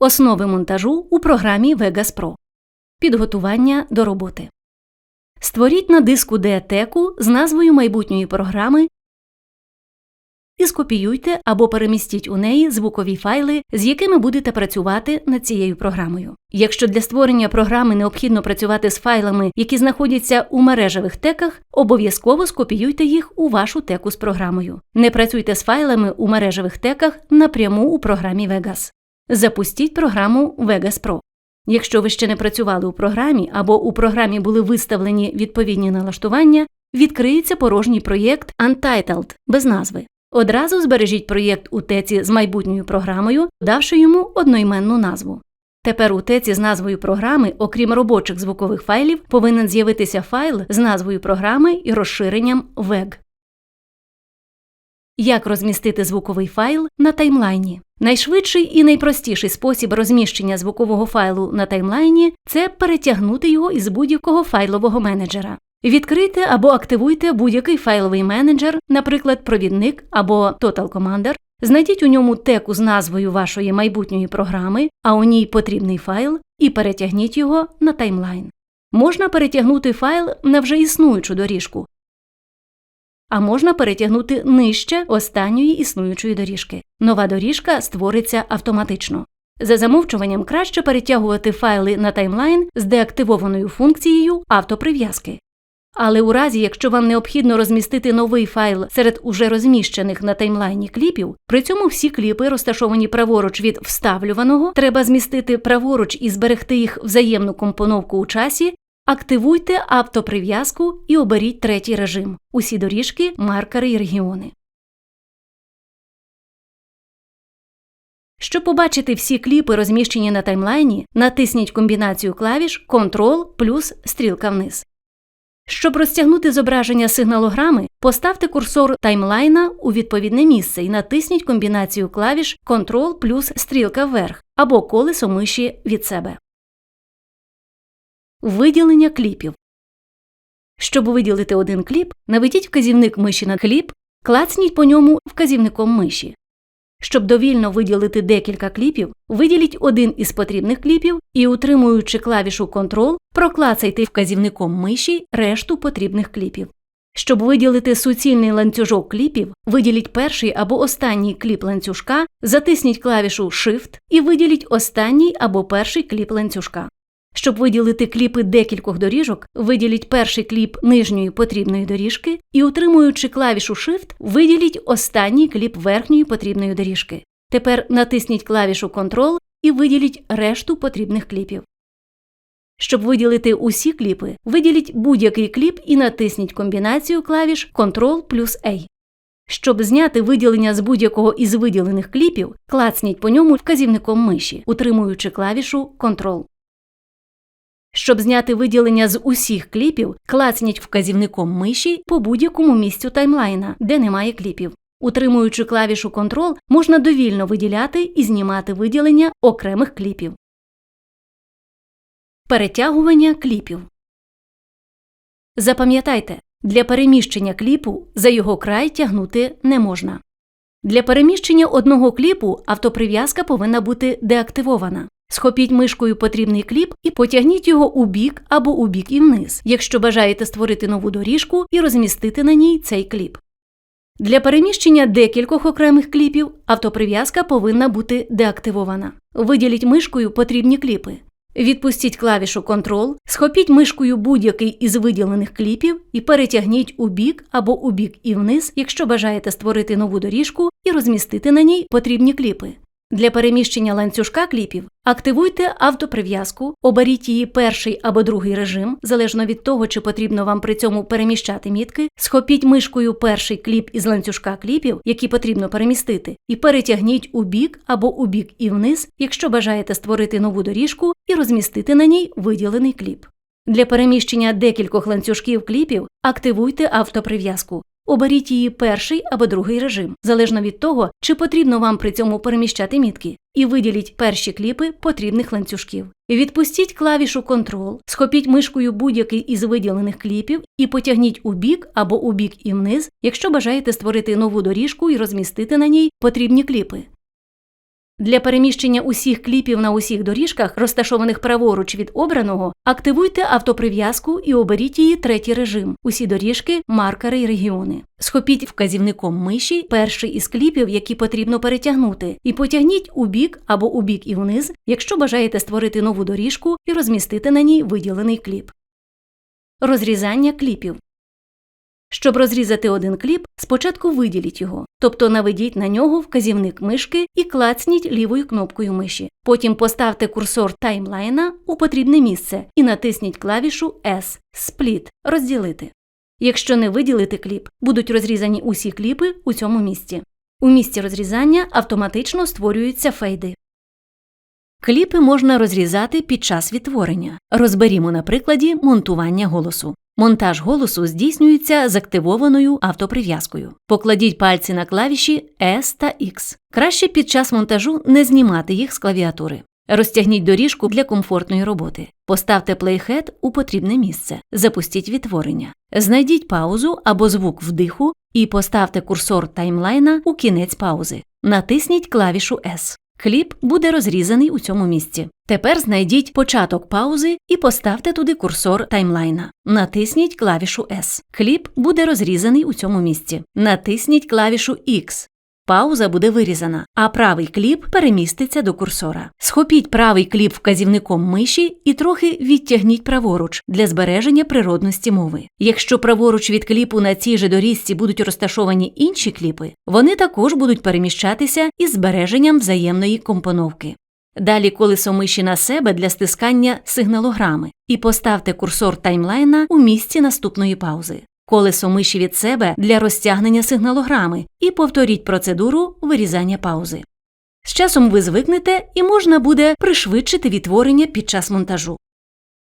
Основи монтажу у програмі Vegas Pro. Підготування до роботи. Створіть на диску D теку з назвою майбутньої програми і скопіюйте або перемістіть у неї звукові файли, з якими будете працювати над цією програмою. Якщо для створення програми необхідно працювати з файлами, які знаходяться у мережевих теках, обов'язково скопіюйте їх у вашу теку з програмою. Не працюйте з файлами у мережевих теках напряму у програмі Vegas. Запустіть програму Vegas Pro. Якщо ви ще не працювали у програмі або у програмі були виставлені відповідні налаштування, відкриється порожній проєкт Untitled без назви. Одразу збережіть проєкт у теці з майбутньою програмою, давши йому одноіменну назву. Тепер у теці з назвою програми, окрім робочих звукових файлів, повинен з'явитися файл з назвою програми і розширенням WEG. Як розмістити звуковий файл на таймлайні? Найшвидший і найпростіший спосіб розміщення звукового файлу на таймлайні це перетягнути його із будь-якого файлового менеджера. Відкрийте або активуйте будь-який файловий менеджер, наприклад, провідник або Total Commander, знайдіть у ньому теку з назвою вашої майбутньої програми, а у ній потрібний файл, і перетягніть його на таймлайн. Можна перетягнути файл на вже існуючу доріжку, а можна перетягнути нижче останньої існуючої доріжки. Нова доріжка створиться автоматично. За замовчуванням краще перетягувати файли на таймлайн з деактивованою функцією автоприв'язки. Але у разі, якщо вам необхідно розмістити новий файл серед уже розміщених на таймлайні кліпів, при цьому всі кліпи, розташовані праворуч від вставлюваного, треба змістити праворуч і зберегти їх взаємну компоновку у часі, активуйте автоприв'язку і оберіть третій режим усі доріжки, маркери і регіони. Щоб побачити всі кліпи, розміщені на таймлайні, натисніть комбінацію клавіш Ctrl плюс стрілка вниз. Щоб розтягнути зображення сигналограми, поставте курсор таймлайна у відповідне місце і натисніть комбінацію клавіш Ctrl плюс стрілка вверх або колесо миші від себе. Виділення кліпів. Щоб виділити один кліп, наведіть вказівник миші на кліп, клацніть по ньому вказівником миші. Щоб довільно виділити декілька кліпів, виділіть один із потрібних кліпів і, утримуючи клавішу Ctrl, проклацайте вказівником миші решту потрібних кліпів. Щоб виділити суцільний ланцюжок кліпів, виділіть перший або останній кліп ланцюжка, затисніть клавішу Shift і виділіть останній або перший кліп ланцюжка. Щоб виділити кліпи декількох доріжок, виділіть перший кліп нижньої потрібної доріжки і, утримуючи клавішу Shift, виділіть останній кліп верхньої потрібної доріжки. Тепер натисніть клавішу Ctrl і виділіть решту потрібних кліпів. Щоб виділити усі кліпи, виділіть будь-який кліп і натисніть комбінацію клавіш Ctrl плюс A. Щоб зняти виділення з будь-якого із виділених кліпів, клацніть по ньому вказівником миші, утримуючи клавішу Ctrl. Щоб зняти виділення з усіх кліпів, клацніть вказівником миші по будь-якому місцю таймлайна, де немає кліпів. Утримуючи клавішу Ctrl, можна довільно виділяти і знімати виділення окремих кліпів. Перетягування кліпів. Запам'ятайте, для переміщення кліпу за його край тягнути не можна. Для переміщення одного кліпу автоприв'язка повинна бути деактивована. Схопіть мишкою потрібний кліп і потягніть його у бік або у бік і вниз, якщо бажаєте створити нову доріжку і розмістити на ній цей кліп. Для переміщення декількох окремих кліпів автоприв'язка повинна бути деактивована. Виділіть мишкою потрібні кліпи. Відпустіть клавішу Ctrl, схопіть мишкою будь-який із виділених кліпів і перетягніть у бік або у бік і вниз, якщо бажаєте створити нову доріжку і розмістити на ній потрібні кліпи. Для переміщення ланцюжка кліпів активуйте автоприв'язку, оберіть її перший або другий режим, залежно від того, чи потрібно вам при цьому переміщати мітки, схопіть мишкою перший кліп із ланцюжка кліпів, які потрібно перемістити, і перетягніть у бік або у бік і вниз, якщо бажаєте створити нову доріжку і розмістити на ній виділений кліп. Для переміщення декількох ланцюжків кліпів активуйте автоприв'язку. Оберіть її перший або другий режим, залежно від того, чи потрібно вам при цьому переміщати мітки, і виділіть перші кліпи потрібних ланцюжків. Відпустіть клавішу Ctrl, схопіть мишкою будь-який із виділених кліпів і потягніть у бік або у бік і вниз, якщо бажаєте створити нову доріжку і розмістити на ній потрібні кліпи. Для переміщення усіх кліпів на усіх доріжках, розташованих праворуч від обраного, активуйте автоприв'язку і оберіть її третій режим. Усі доріжки, маркери й регіони. Схопіть вказівником миші перший із кліпів, які потрібно перетягнути, і потягніть у бік або у бік і вниз, якщо бажаєте створити нову доріжку і розмістити на ній виділений кліп. Розрізання кліпів. Щоб розрізати один кліп, спочатку виділіть його, тобто наведіть на нього вказівник мишки і клацніть лівою кнопкою миші. Потім поставте курсор таймлайна у потрібне місце і натисніть клавішу S Split розділити. Якщо не виділити кліп, будуть розрізані усі кліпи у цьому місці. У місці розрізання автоматично створюються фейди. Кліпи можна розрізати під час відтворення. Розберімо на прикладі монтування голосу. Монтаж голосу здійснюється з активованою автоприв'язкою. Покладіть пальці на клавіші S та X. Краще під час монтажу не знімати їх з клавіатури. Розтягніть доріжку для комфортної роботи. Поставте плейхед у потрібне місце. Запустіть відтворення. Знайдіть паузу або звук вдиху і поставте курсор таймлайна у кінець паузи. Натисніть клавішу S. Кліп буде розрізаний у цьому місці. Тепер знайдіть початок паузи і поставте туди курсор таймлайна. Натисніть клавішу S. Кліп буде розрізаний у цьому місці. Натисніть клавішу X. Пауза буде вирізана, а правий кліп переміститься до курсора. Схопіть правий кліп вказівником миші і трохи відтягніть праворуч для збереження природності мови. Якщо праворуч від кліпу на цій же доріжці будуть розташовані інші кліпи, вони також будуть переміщатися із збереженням взаємної компоновки. Далі колесо миші на себе для стискання сигналограми і поставте курсор таймлайна у місці наступної паузи колесо миші від себе для розтягнення сигналограми і повторіть процедуру вирізання паузи. З часом ви звикнете і можна буде пришвидшити відтворення під час монтажу.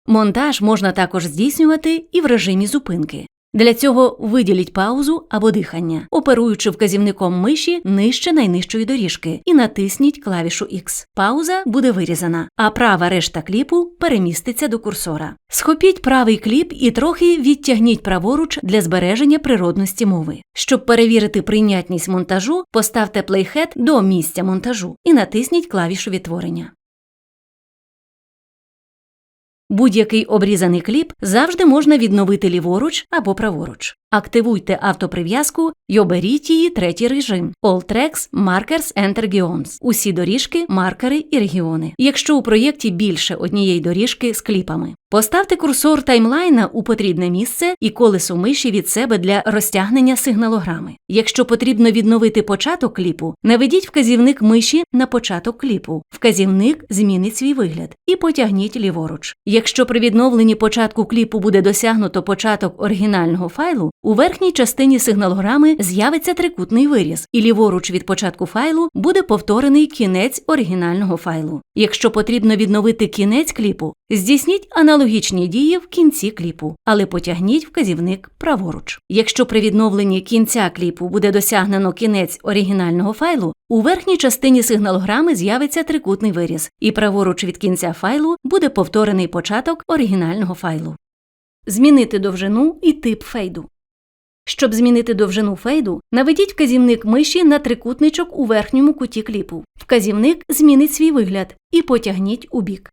Монтаж можна також здійснювати і в режимі зупинки. Для цього виділіть паузу або дихання, оперуючи вказівником миші нижче найнижчої доріжки, і натисніть клавішу X. Пауза буде вирізана, а права решта кліпу переміститься до курсора. Схопіть правий кліп і трохи відтягніть праворуч для збереження природності мови. Щоб перевірити прийнятність монтажу, поставте плейхед до місця монтажу і натисніть клавішу відтворення. Будь-який обрізаний кліп завжди можна відновити ліворуч або праворуч. Активуйте автоприв'язку і оберіть її третій режим All Tracks, Markers and Regions. Усі доріжки, маркери і регіони. Якщо у проєкті більше однієї доріжки з кліпами. Поставте курсор таймлайна у потрібне місце і колесо миші від себе для розтягнення сигналограми. Якщо потрібно відновити початок кліпу, наведіть вказівник миші на початок кліпу. Вказівник змінить свій вигляд і потягніть ліворуч. Якщо при відновленні початку кліпу буде досягнуто початок оригінального файлу, у верхній частині сигналограми з'явиться трикутний виріз, і ліворуч від початку файлу буде повторений кінець оригінального файлу. Якщо потрібно відновити кінець кліпу, здійсніть аналогічні дії в кінці кліпу, але потягніть вказівник праворуч. Якщо при відновленні кінця кліпу буде досягнено кінець оригінального файлу, у верхній частині сигналограми з'явиться трикутний виріз, і праворуч від кінця файлу буде повторений початок оригінального файлу. Змінити довжину і тип фейду. Щоб змінити довжину фейду, наведіть вказівник миші на трикутничок у верхньому куті кліпу. Вказівник змінить свій вигляд і потягніть у бік.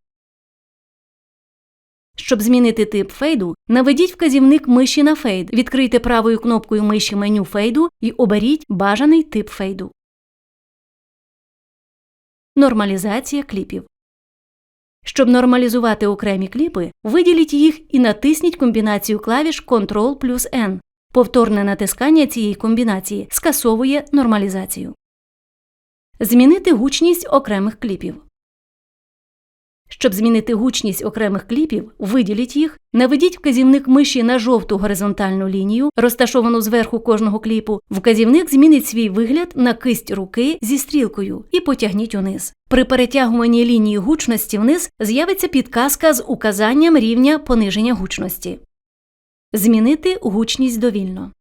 Щоб змінити тип фейду, наведіть вказівник миші на фейд, відкрийте правою кнопкою миші меню фейду і оберіть бажаний тип фейду. Нормалізація кліпів. Щоб нормалізувати окремі кліпи, виділіть їх і натисніть комбінацію клавіш Ctrl плюс N. Повторне натискання цієї комбінації скасовує нормалізацію. Змінити гучність окремих кліпів. Щоб змінити гучність окремих кліпів, виділіть їх, наведіть вказівник миші на жовту горизонтальну лінію, розташовану зверху кожного кліпу. Вказівник змінить свій вигляд на кисть руки зі стрілкою і потягніть униз. При перетягуванні лінії гучності вниз з'явиться підказка з указанням рівня пониження гучності. Змінити гучність довільно.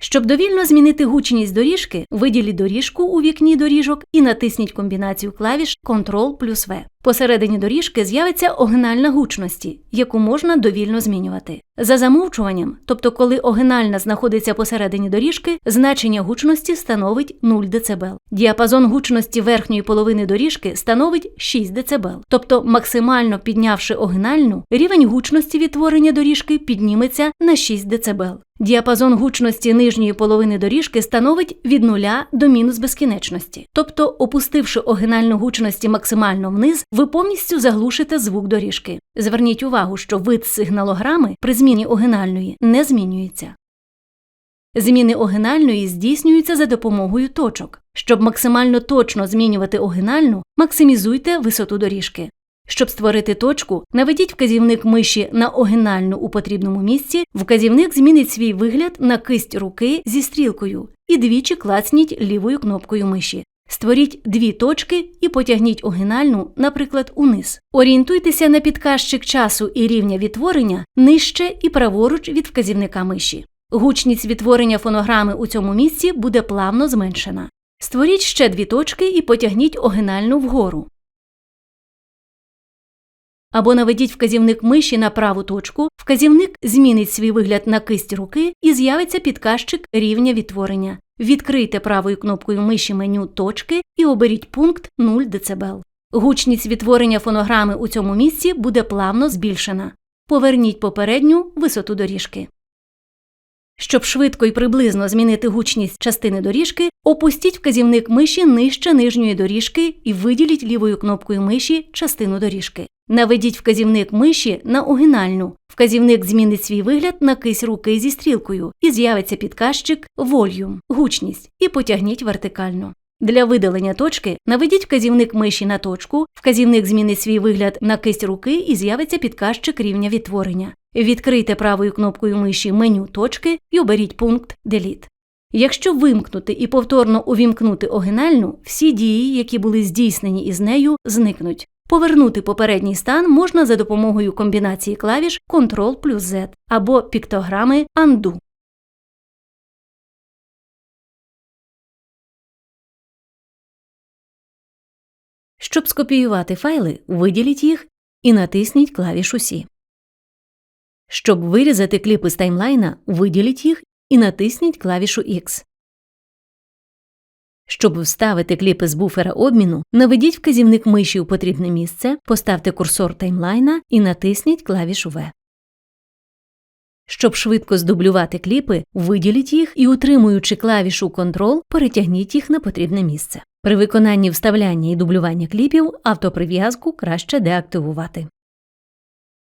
Щоб довільно змінити гучність доріжки, виділіть доріжку у вікні доріжок і натисніть комбінацію клавіш Ctrl плюс V. Посередині доріжки з'явиться огинальна гучності, яку можна довільно змінювати. За замовчуванням, тобто коли огинальна знаходиться посередині доріжки, значення гучності становить 0 дБ. Діапазон гучності верхньої половини доріжки становить 6 дБ. Тобто, максимально піднявши огинальну, рівень гучності відтворення доріжки підніметься на 6 дБ. Діапазон гучності нижньої половини доріжки становить від нуля до мінус безкінечності. Тобто, опустивши огинальну гучності максимально вниз, ви повністю заглушите звук доріжки. Зверніть увагу, що вид сигналограми при зміні огинальної не змінюється. Зміни огинальної здійснюються за допомогою точок. Щоб максимально точно змінювати огинальну, максимізуйте висоту доріжки. Щоб створити точку, наведіть вказівник миші на огинальну у потрібному місці, вказівник змінить свій вигляд на кисть руки зі стрілкою і двічі клацніть лівою кнопкою миші. Створіть дві точки і потягніть огинальну, наприклад, униз. Орієнтуйтеся на підказчик часу і рівня відтворення нижче і праворуч від вказівника миші. Гучність відтворення фонограми у цьому місці буде плавно зменшена. Створіть ще дві точки і потягніть огинальну вгору. Або наведіть вказівник миші на праву точку, вказівник змінить свій вигляд на кисть руки і з'явиться підказчик рівня відтворення. Відкрийте правою кнопкою миші меню точки і оберіть пункт 0 дБ. Гучність відтворення фонограми у цьому місці буде плавно збільшена. Поверніть попередню висоту доріжки. Щоб швидко і приблизно змінити гучність частини доріжки, опустіть вказівник миші нижче нижньої доріжки і виділіть лівою кнопкою миші частину доріжки. Наведіть вказівник миші на огинальну. Вказівник змінить свій вигляд на кись руки зі стрілкою і з'явиться підказчик Volume – гучність і потягніть вертикально. Для видалення точки наведіть вказівник миші на точку, вказівник змінить свій вигляд на кисть руки і з'явиться підказчик рівня відтворення. Відкрийте правою кнопкою миші меню точки і оберіть пункт Delete. Якщо вимкнути і повторно увімкнути огинальну, всі дії, які були здійснені із нею, зникнуть. Повернути попередній стан можна за допомогою комбінації клавіш Ctrl плюс Z або піктограми Undo. Щоб скопіювати файли, виділіть їх і натисніть клавішу Сі. Щоб вирізати кліпи з таймлайна, виділіть їх і натисніть клавішу X. Щоб вставити кліпи з буфера обміну, наведіть вказівник миші у потрібне місце, поставте курсор таймлайна і натисніть клавішу V. Щоб швидко здублювати кліпи, виділіть їх і, утримуючи клавішу Ctrl, перетягніть їх на потрібне місце. При виконанні вставляння і дублювання кліпів автоприв'язку краще деактивувати.